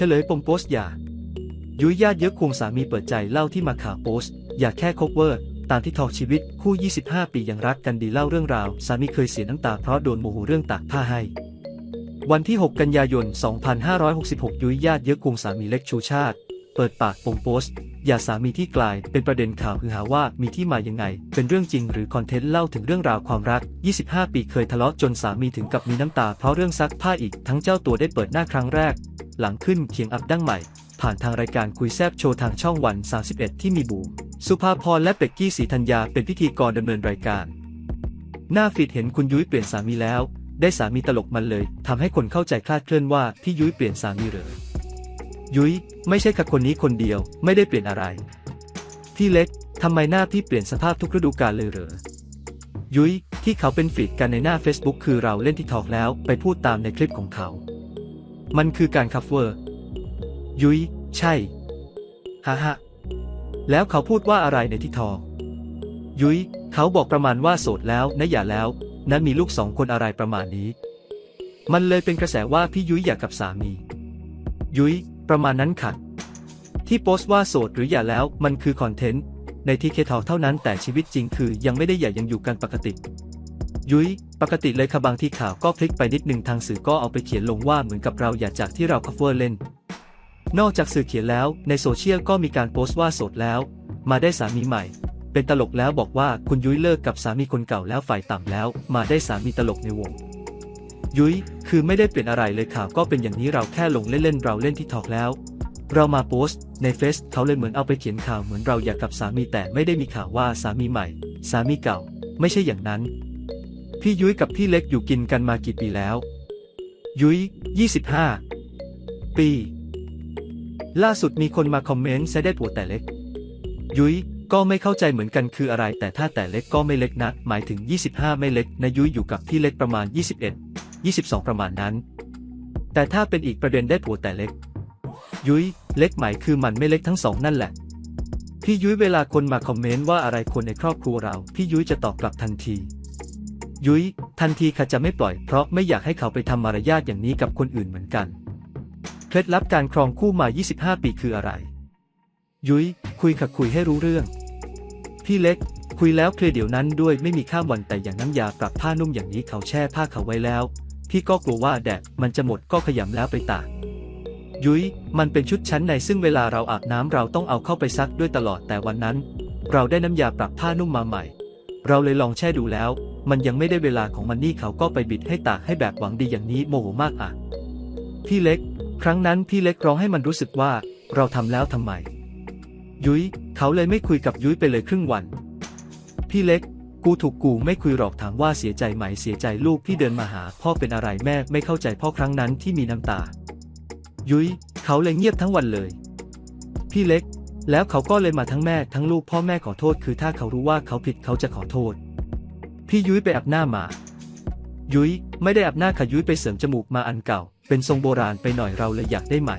เฉลยปมโพสต์หย่ายุ้ยญาติเยอะควงสามีเปิดใจเล่าที่มาข่าวโพสต์ อย่าแค่คบเวอร์ตามที่ทอกชีวิตคู่ 25 ปียังรักกันดีเล่าเรื่องราว สามีเคยเสียน้ำตาเพราะโดนโมโหเรื่องตากผ้าให้ วันที่ 6 กันยายน 2566 ยุ้ยญาติเยอะควงสามีเล็กชูชาติ เปิดปากปมโพสต์อย่าสามีที่กลายเป็นประเด็นข่าวคือหาว่ามีที่มายังไง เป็นเรื่องจริงหรือคอนเทนต์เล่าถึงเรื่องราวความรัก 25 ปีเคยทะเลาะจนสามีถึงกับมีน้ำตาเพราะเรื่องซักผ้าอีกทั้งเจ้าตัวได้เปิดหน้าครั้งแรก หลังขึ้นเคียงอัพดั้งใหม่ ผ่านทางรายการคุยแซบโชว์ทางช่องวัน 31 ที่มีบูมสุภาพรและเป็กกี้ศรีธัญญาเป็นพิธีกรดำเนินรายการ หน้าฟีดเห็นคุณยุ้ยเปลี่ยนสามีแล้ว ได้สามีตลกมันเลยทำให้คนเข้าใจคลาดเคลื่อนว่าพี่ยุ้ยเปลี่ยนสามีเหรอ ยุ้ยไม่ใช่แค่คนนี้คนเดียวไม่ได้เปลี่ยนอะไรพี่เล็กทำไมหน้าพี่เปลี่ยนสภาพทุกฤดูกาลเลยเหรอยุ้ยที่เขาเป็นฟีดกันในหน้า Facebook คือเราเล่นที่ทอกแล้วไปพูดตามในคลิปของเขา มันคือการคัฟเวอร์ ยุ้ยใช่ฮ่าฮะแล้วเขาพูดว่าอะไรในที่ทอกยุ้ยเขาบอกประมาณว่าโสดแล้วนะอย่าแล้ว นั้นมีลูกสองคนอะไรประมาณนี้ มันเลยเป็นกระแสว่าพี่ยุ้ยอยากกับสามี ยุ้ย ประมาณนั้นค่ะ ที่โพสต์ว่าโสดหรืออย่าแล้วมันคือคอนเทนต์ ในที่เคทอเท่านั้นแต่ชีวิตจริงคือยังไม่ได้อย่ายังอยู่กันปกติ ยุ้ยปกติเลยค่ะบางที่ข่าวก็พลิกไปนิดหนึ่งทางสื่อก็เอาไปเขียนลงว่าเหมือนกับเราอย่าจากที่เราคัฟเวอร์เล่น นอกจากสื่อเขียนแล้วในโซเชียลก็มีการโพสต์ว่าโสดแล้ว มาได้สามีใหม่เป็นตลกแล้วบอกว่าคุณยุ้ยเลิกกับสามีคนเก่าแล้วฝ่ายต่ำแล้ว มาได้สามีตลกในวง ยุ้ยคือไม่ได้เปลี่ยนอะไรเลยข่าวก็เป็นอย่างนี้เราแค่ลงเล่นๆเราเล่นที่ทอกแล้ว เรามาโพสต์ในเฟซเขาเลยเหมือนเอาไปเขียนข่าวเหมือนเราอยากกับสามีแต่ไม่ได้มีข่าวว่าสามีใหม่ สามีเก่า ไม่ใช่อย่างนั้น พี่ยุ้ยกับพี่เล็กอยู่กินกันมากี่ปีแล้ว ยุ้ย25 ปี ล่าสุดมีคนมาคอมเมนต์แซได้ผัวแต่เล็ก ยุ้ย ก็ไม่เข้าใจเหมือนกันคืออะไร แต่ถ้าแต่เล็กก็ไม่เล็กนะหมายถึง 25 ไม่เล็กนะยุ้ยอยู่กับพี่เล็กประมาณ 21 22 ประมาณนั้น แต่ถ้าเป็นอีกประเด็นได้ผัวแต่เล็ก ยุ้ยเล็กหมายคือมันไม่เล็กทั้งสองนั่นแหละพี่ยุ้ยเวลาคนมาคอมเมนต์ว่าอะไรคนในครอบครัวเรา พี่ยุ้ยจะตอบกลับทันที ยุ้ยทันทีค่ะจะไม่ปล่อยเพราะไม่อยากให้เขาไปทำมารยาทอย่างนี้กับคนอื่นเหมือนกันเคล็ดลับการครองคู่มา 25 ปีคืออะไร ยุ้ยคุยค่ะคุยให้รู้เรื่อง พี่เล็ก คุยแล้วเคลียร์เดี๋ยวนั้นด้วยไม่มีข้ามวันแต่อย่างน้ำยาปรับผ้านุ่มอย่างนี้เขาแช่ผ้าเขาไว้แล้ว พี่ก็กลัวว่าแดดมันจะหมดก็ขยำแล้วไปตากยุ้ยมันเป็นชุดชั้นในซึ่งเวลาเราอาบน้ำเราต้องเอาเข้าไปซักด้วยตลอดแต่วันนั้น เราได้น้ำยาปรับผ้านุ่มมาใหม่ เราเลยลองแช่ดูแล้ว มันยังไม่ได้เวลาของมันนี่เขาก็ไปบิดให้ตากให้แบบหวังดีอย่างนี้โมโหมากอะ พี่เล็ก ครั้งนั้นพี่เล็กร้องให้มันรู้สึกว่า เราทำแล้วทำไม ยุ้ย เขาเลยไม่คุยกับยุ้ยไปเลยครึ่งวัน พี่เล็ก กูถูกกูไม่คุยหรอกถามว่าเสียใจไหมเสียใจลูกที่เดินมาหา พ่อเป็นอะไรแม่ไม่เข้าใจพ่อครั้งนั้นที่มีน้ำตา ยุ้ย เขาเลยเงียบทั้งวันเลย พี่เล็ก แล้วเขาก็เลยมาทั้งแม่ทั้งลูกพ่อแม่ขอโทษคือถ้าเขารู้ว่าเขาผิดเขาจะขอโทษ พี่ยุ้ยไปอาบหน้ามา ยุ้ยไม่ได้อาบหน้าค่ะยุ้ยไปเสริมจมูกมาอันเก่า เป็นทรงโบราณไปหน่อยเราเลยอยากได้ใหม่